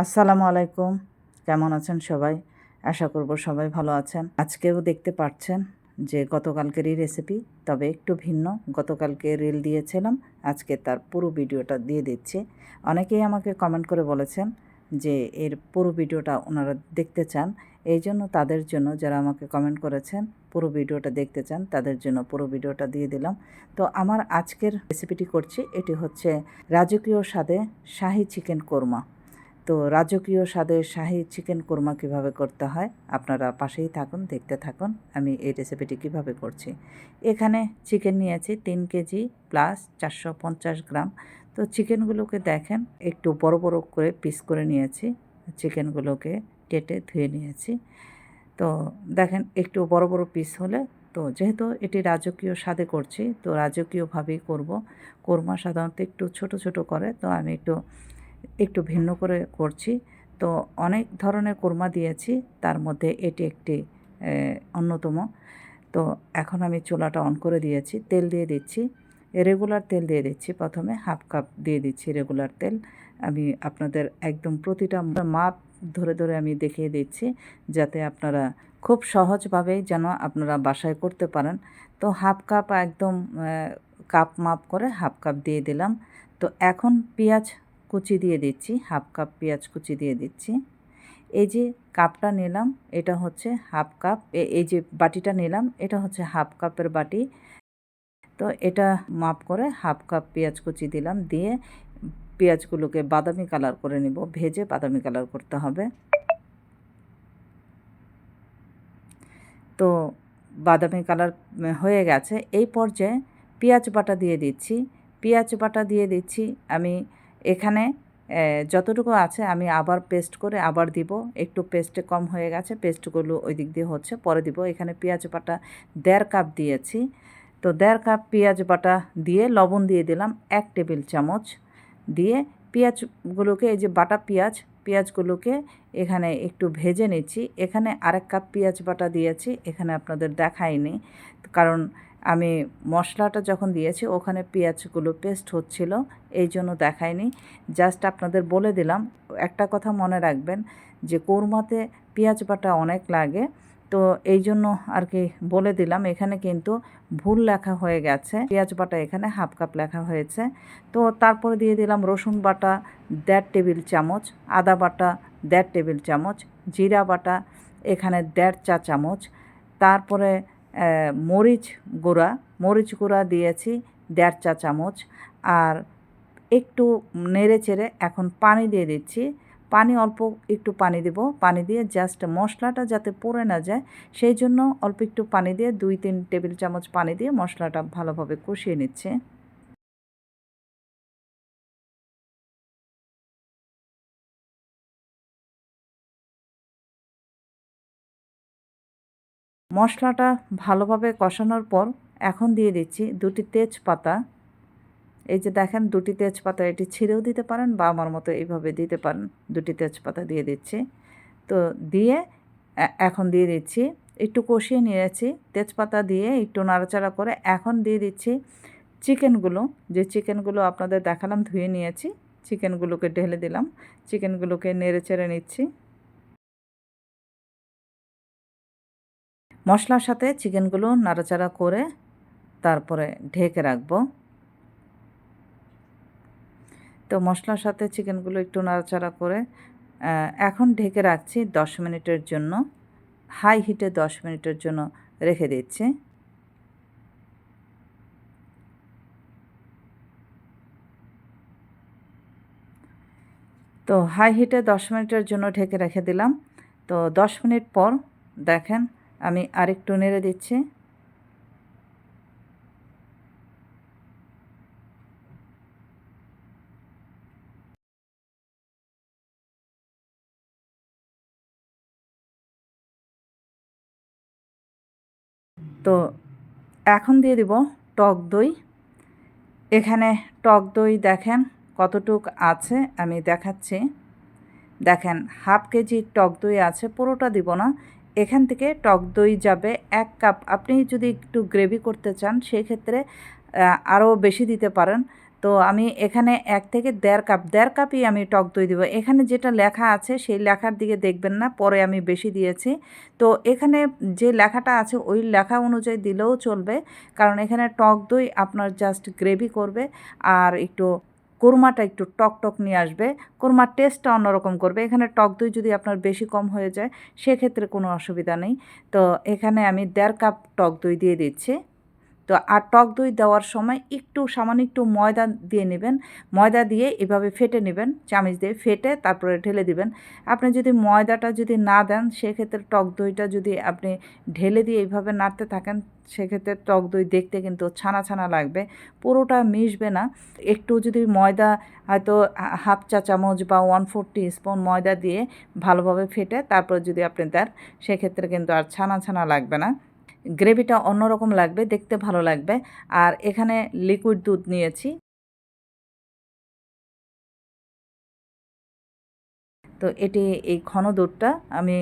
আসসালামু আলাইকুম। কেমন আছেন সবাই? আশা করব সবাই ভালো আছেন। আজকেও দেখতে পাচ্ছেন যে গতকালকেরই রেসিপি তবে একটু ভিন্ন। গতকালকে রিল দিয়েছিলাম, আজকে তার পুরো ভিডিওটা দিয়ে দিচ্ছি। অনেকেই আমাকে কমেন্ট করে বলেছেন যে এর পুরো ভিডিওটা ওনারা দেখতে চান। এই জন্য তাদের জন্য যারা আমাকে কমেন্ট করেছেন, পুরো ভিডিওটা দেখতে চান, তাদের জন্য পুরো ভিডিওটা দিয়ে দিলাম। তো আমার আজকের রেসিপিটি করছি। এটি হচ্ছে রাজকীয় স্বাদে শাহি চিকেন কোরমা। তো রাজকীয় স্বাদের শাহি চিকেন কোরমা কীভাবে করতে হয়? আপনারা পাশেই থাকুন, দেখতে থাকুন, আমি এই রেসিপিটি কীভাবে করছি। এখানে চিকেন নিয়েছি তিন কেজি প্লাস চারশো পঞ্চাশ গ্রাম। তো চিকেনগুলোকে দেখেন, একটু বড় বড় করে পিস করে নিয়েছি। চিকেনগুলোকে কেটে ধুয়ে নিয়েছি। তো দেখেন, একটু বড় বড় পিস হলে, তো যেহেতু এটি রাজকীয় স্বাদে করছি, তো রাজকীয়ভাবেই করব। কোরমা সাধারণত একটু ছোট ছোট করে, তো আমি একটু একটু ভিন্ন করে করছি। তো অনেক ধরনের কোরমা দিয়েছি, তার মধ্যে এটি একটি অন্যতম। তো এখন আমি চুলাটা অন করে দিয়েছি, তেল দিয়ে দিচ্ছি। রেগুলার তেল দিয়ে দিচ্ছি প্রথমে, হাফ কাপ দিয়ে দিচ্ছি রেগুলার তেল। আমি আপনাদের একদম প্রতিটা মাপ ধরে ধরে আমি দেখিয়ে দিচ্ছি, যাতে আপনারা খুব সহজভাবেই যেন আপনারা বাসায় করতে পারেন। তো হাফ কাপ একদম কাপ মাপ করে হাফ কাপ দিয়ে দিলাম। তো এখন পেঁয়াজ কুচি দিয়ে দিচ্ছি, হাফ কাপ পেঁয়াজ কুচি দিয়ে দিচ্ছি। এই যে কাপটা নিলাম, এটা হচ্ছে হাফ কাপ এই যে বাটিটা নিলাম, এটা হচ্ছে হাফ কাপের বাটি। তো এটা মাপ করে হাফ কাপ পেঁয়াজ কুচি দিলাম, দিয়ে পেঁয়াজগুলোকে বাদামি কালার করে নিব, ভেজে বাদামি কালার করতে হবে। তো বাদামি কালার হয়ে গেছে, এই পর্যায়ে পেঁয়াজ বাটা দিয়ে দিচ্ছি। পেঁয়াজ বাটা দিয়ে দিচ্ছি, আমি এখানে যতটুকু আছে আমি আবার পেস্ট করে আবার দিব। একটু পেস্টে কম হয়ে গেছে পেস্টগুলো ওই দিক দিয়ে হচ্ছে, পরে দিব। এখানে পেঁয়াজ বাটা দেড় কাপ দিয়েছি। তো দেড় কাপ পেঁয়াজ বাটা দিয়ে লবণ দিয়ে দিলাম এক টেবিল চামচ দিয়ে। পেঁয়াজগুলোকে এই যে বাটা পেঁয়াজ পেঁয়াজগুলোকে এখানে একটু ভেজে নিচ্ছি। এখানে আরেক কাপ পেঁয়াজ বাটা দিয়েছি, এখানে আপনাদের দেখায়নি কারণ আমি মশলাটা যখন দিয়েছি, ওখানে পেঁয়াজগুলো পেস্ট হচ্ছিল, এই জন্য দেখায়নি জাস্ট আপনাদের বলে দিলাম, একটা কথা মনে রাখবেন যে কোরমাতে পেঁয়াজ বাটা অনেক লাগে, তো এই জন্য আর কি বলে দিলাম, এখানে কিন্তু ভুল লেখা হয়ে গেছে, পেঁয়াজ বাটা এখানে হাফ কাপ লেখা হয়েছে। তো তারপরে দিয়ে দিলাম রসুন বাটা দেড় টেবিল চামচ, আদা বাটা দেড় টেবিল চামচ, জিরা বাটা এখানে দেড় চা চামচ, তারপরে মরিচ গুঁড়া মরিচ গুঁড়া দিয়েছি দেড় চা চামচ। আর একটু নেড়ে চেড়ে এখন পানি দিয়ে দিচ্ছি। পানি অল্প একটু পানি দেব। পানি দিয়ে জাস্ট মশলাটা যাতে পড়ে না যায়, সেই জন্য অল্প একটু পানি দিয়ে দুই, তিন টেবিল চামচ পানি দিয়ে মশলাটা ভালোভাবে কষিয়ে নিচ্ছে। মশলাটা ভালোভাবে কষানোর পর এখন দিয়ে দিচ্ছি দুটি তেজপাতা। এই যে দেখেন দুটি তেজপাতা, এটি ছিঁড়েও দিতে পারেন বা আমার মতো এইভাবে দিতে পারেন। দুটি তেজপাতা দিয়ে দিচ্ছি। তো দিয়ে এখন দিয়ে দিচ্ছি, একটু কষিয়ে নিয়েছি তেজপাতা দিয়ে একটু নাড়াচাড়া করে। এখন দিয়ে দিচ্ছি চিকেনগুলো। যে চিকেনগুলো আপনাদের দেখালাম, ধুয়ে নিয়েছি, চিকেনগুলোকে ঢেলে দিলাম, চিকেনগুলোকে নেড়ে চেড়ে নিচ্ছি। মশলার সাথে চিকেনগুলো নাড়াচাড়া করে তারপরে ঢেকে রাখব। তো মশলার সাথে চিকেনগুলো একটু নাড়াচাড়া করে এখন ঢেকে রাখছি দশ মিনিটের জন্য। হাই হিটে দশ মিনিটের জন্য রেখে দিচ্ছি। তো হাই হিটে দশ মিনিটের জন্য ঢেকে রেখে দিলাম। তো দশ মিনিট পর দেখেন আমি আরেকটু নেড়ে দিচ্ছি। তো এখন দিয়ে দিব টক দই। এখানে টক দই দেখেন কতটুক আছে, আমি দেখাচ্ছি। দেখেন হাফ কেজি টক দই আছে, পুরোটা দিব না। এখান থেকে টক দই যাবে এক কাপ। আপনি যদি একটু গ্রেভি করতে চান, সেক্ষেত্রে আরও বেশি দিতে পারেন। তো আমি এখানে এক থেকে দেড় কাপ, দেড় কাপই আমি টক দই দেবো। এখানে যেটা লেখা আছে, সেই লেখার দিকে দেখবেন না, পরে আমি বেশি দিয়েছি। তো এখানে যে লেখাটা আছে, ওই লেখা অনুযায়ী দিলেও চলবে। কারণ এখানে টক দই আপনার জাস্ট গ্রেভি করবে, আর একটু কোরমাটা একটু টক টক নিয়ে আসবে। কোরমার টেস্টটা অন্যরকম করবে। এখানে টক দই যদি আপনার বেশি কম হয়ে যায়, সেক্ষেত্রে কোনো অসুবিধা নেই। তো এখানে আমি দেড় কাপ টক দই দিয়ে দিচ্ছি। তো আর টক দই দেওয়ার সময় একটু, সামান্য একটু ময়দা দিয়ে নেবেন। ময়দা দিয়ে এভাবে ফেটে নেবেন, চামিচ দিয়ে ফেটে তারপরে ঢেলে দিবেন। আপনি যদি ময়দাটা যদি না দেন, সেক্ষেত্রে টক দইটা যদি আপনি ঢেলে দিয়ে এইভাবে নাড়তে থাকেন, সেক্ষেত্রে টক দই দেখতে কিন্তু ছানা ছানা লাগবে, পুরোটা মিশবে না। একটু যদি ময়দা হয়তো হাফ চা চামচ বা ওয়ান ফোর স্পুন ময়দা দিয়ে ভালোভাবে ফেটে তারপর যদি আপনি দেন, সেক্ষেত্রে কিন্তু আর ছানা ছানা লাগবে না। গ্রেভিটা অন্যরকম লাগবে, দেখতে ভালো লাগবে। আর এখানে লিকুইড দুধ নিয়েছি। তো এটি এই ঘন দুধটা আমি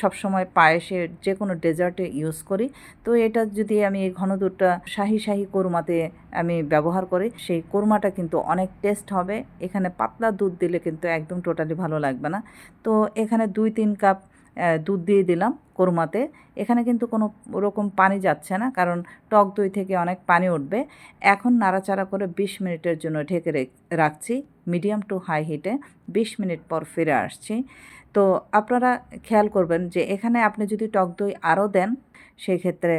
সবসময় পায়েসের যে কোনো ডেজার্টে ইউজ করি। তো এটা যদি আমি এই ঘন দুধটা শাহি শাহি কোরমাতে আমি ব্যবহার করি, সেই কোরমাটা কিন্তু অনেক টেস্ট হবে। এখানে পাতলা দুধ দিলে কিন্তু একদম টোটালি ভালো লাগবে না। তো এখানে দুই তিন কাপ দুধ দিয়ে দিলাম কোরমাতে। এখানে কিন্তু কোনো রকম পানি যাচ্ছে না, কারণ টক দই থেকে অনেক পানি উঠবে। এখন নাড়াচাড়া করে বিশ মিনিটের জন্য ঢেকে রাখছি, মিডিয়াম টু হাই হিটে। বিশ মিনিট পর ফিরে আসছি। তো আপনারা খেয়াল করবেন যে এখানে আপনি যদি টক দই আরও দেন সেই ক্ষেত্রে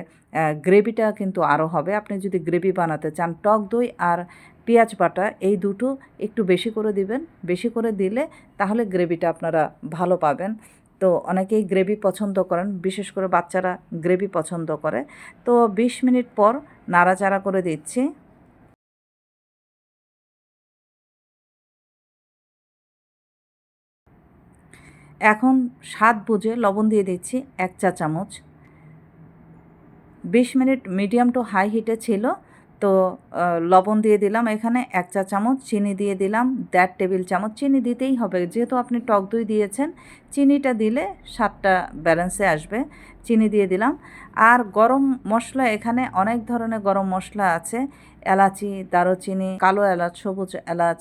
গ্রেভিটা কিন্তু আরও হবে। আপনি যদি গ্রেভি বানাতে চান, টক দই আর পেঁয়াজ বাটা, এই দুটো একটু বেশি করে দিবেন। বেশি করে দিলে তাহলে গ্রেভিটা আপনারা ভালো পাবেন। তো অনেকেই গ্রেভি পছন্দ করেন, বিশেষ করে বাচ্চারা গ্রেভি পছন্দ করে। তো ২০ মিনিট পর নাড়াচাড়া করে দিচ্ছি। এখন স্বাদ বুঝে লবণ দিয়ে দিচ্ছি এক চা চামচ বিশ মিনিট মিডিয়াম টু হাই হিটে ছিল। তো লবণ দিয়ে দিলাম এখানে, এক চা চামচ চিনি দিয়ে দিলাম, দেড় টেবিল চামচ চিনি দিতেই হবে। যেহেতু আপনি টক দই দিয়েছেন, চিনিটা দিলে স্বাদটা ব্যালেন্সে আসবে। চিনি দিয়ে দিলাম। আর গরম মশলা এখানে অনেক ধরনের গরম মশলা আছে। এলাচি, দারুচিনি, কালো এলাচ, সবুজ এলাচ,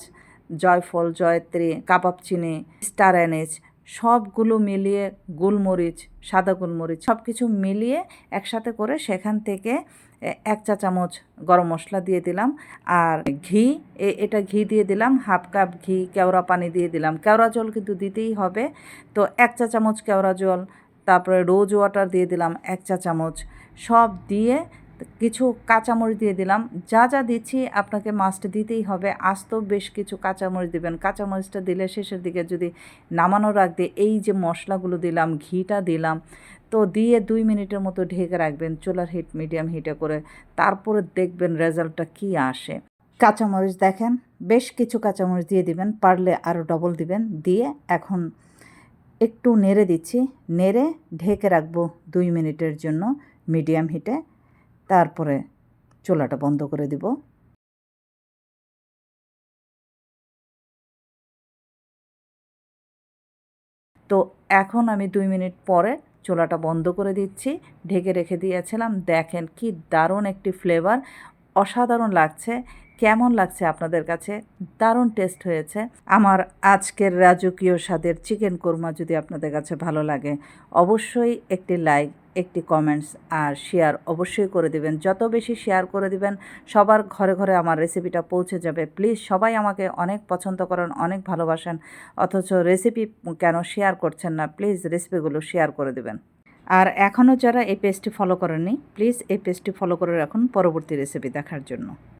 জয়ফল, জয়ত্রী, কাবাব চিনি, স্টার এনেজ সবগুলো মিলিয়ে গোলমরিচ, সাদা গোলমরিচ সব কিছু মিলিয়ে একসাথে করে সেখান থেকে এক চা চামচ গরম মশলা দিয়ে দিলাম। আর ঘি এটা ঘি দিয়ে দিলাম, হাফ কাপ ঘি, কেওড়া পানি দিয়ে দিলাম। কেওড়া জল কিন্তু দিতেই হবে। তো এক চা চামচ কেওড়া জল, তারপরে রোজ ওয়াটার দিয়ে দিলাম এক চা চামচ। সব দিয়ে কিছু কাঁচামরিচ দিয়ে দিলাম। যা যা দিচ্ছি আপনাকে মাছটা দিতেই হবে। আস্ত বেশ কিছু কাঁচামরিচ দিবেন। কাঁচামরিচটা দিলে শেষের দিকে যদি নামানোর আগে এই যে মশলাগুলো দিলাম, ঘিটা দিলাম, তো দিয়ে দুই মিনিটের মতো ঢেকে রাখবেন চুলার হিট মিডিয়াম হিটে করে। তারপরে দেখবেন রেজাল্টটা কি আসে। কাঁচামরিচ দেখেন, বেশ কিছু কাঁচামরিচ দিয়ে দিবেন, পারলে আরও ডবল দিবেন। দিয়ে এখন একটু নেড়ে দিচ্ছি। নেড়ে ঢেকে রাখব দুই মিনিটের জন্য মিডিয়াম হিটে তারপরে চোলাটা বন্ধ করে দিব। তো এখন আমি দুই মিনিট পরে চোলাটা বন্ধ করে দিচ্ছি। ঢেকে রেখে দিয়েছিলাম। দেখেন কি দারুণ একটি ফ্লেভার অসাধারণ লাগছে। কেমন লাগছে আপনাদের কাছে? দারুণ টেস্ট হয়েছে। আমার আজকের রাজকীয় স্বাদের চিকেন কোরমা যদি আপনাদের কাছে ভালো লাগে, অবশ্যই একটি লাইক একটি কমেন্টস আর শেয়ার অবশ্যই করে দিবেন। যত বেশি শেয়ার করে দিবেন, সবার ঘরে ঘরে আমার রেসিপিটা পৌঁছে যাবে। প্লিজ সবাই আমাকে অনেক পছন্দ করেন, অনেক ভালোবাসেন, অথচ রেসিপি কেন শেয়ার করছেন না প্লিজ রেসিপিগুলো শেয়ার করে দেবেন। আর এখনও যারা এই পেজটি ফলো করেননি প্লিজ এই পেজটি ফলো করে রাখুন পরবর্তী রেসিপি দেখার জন্য।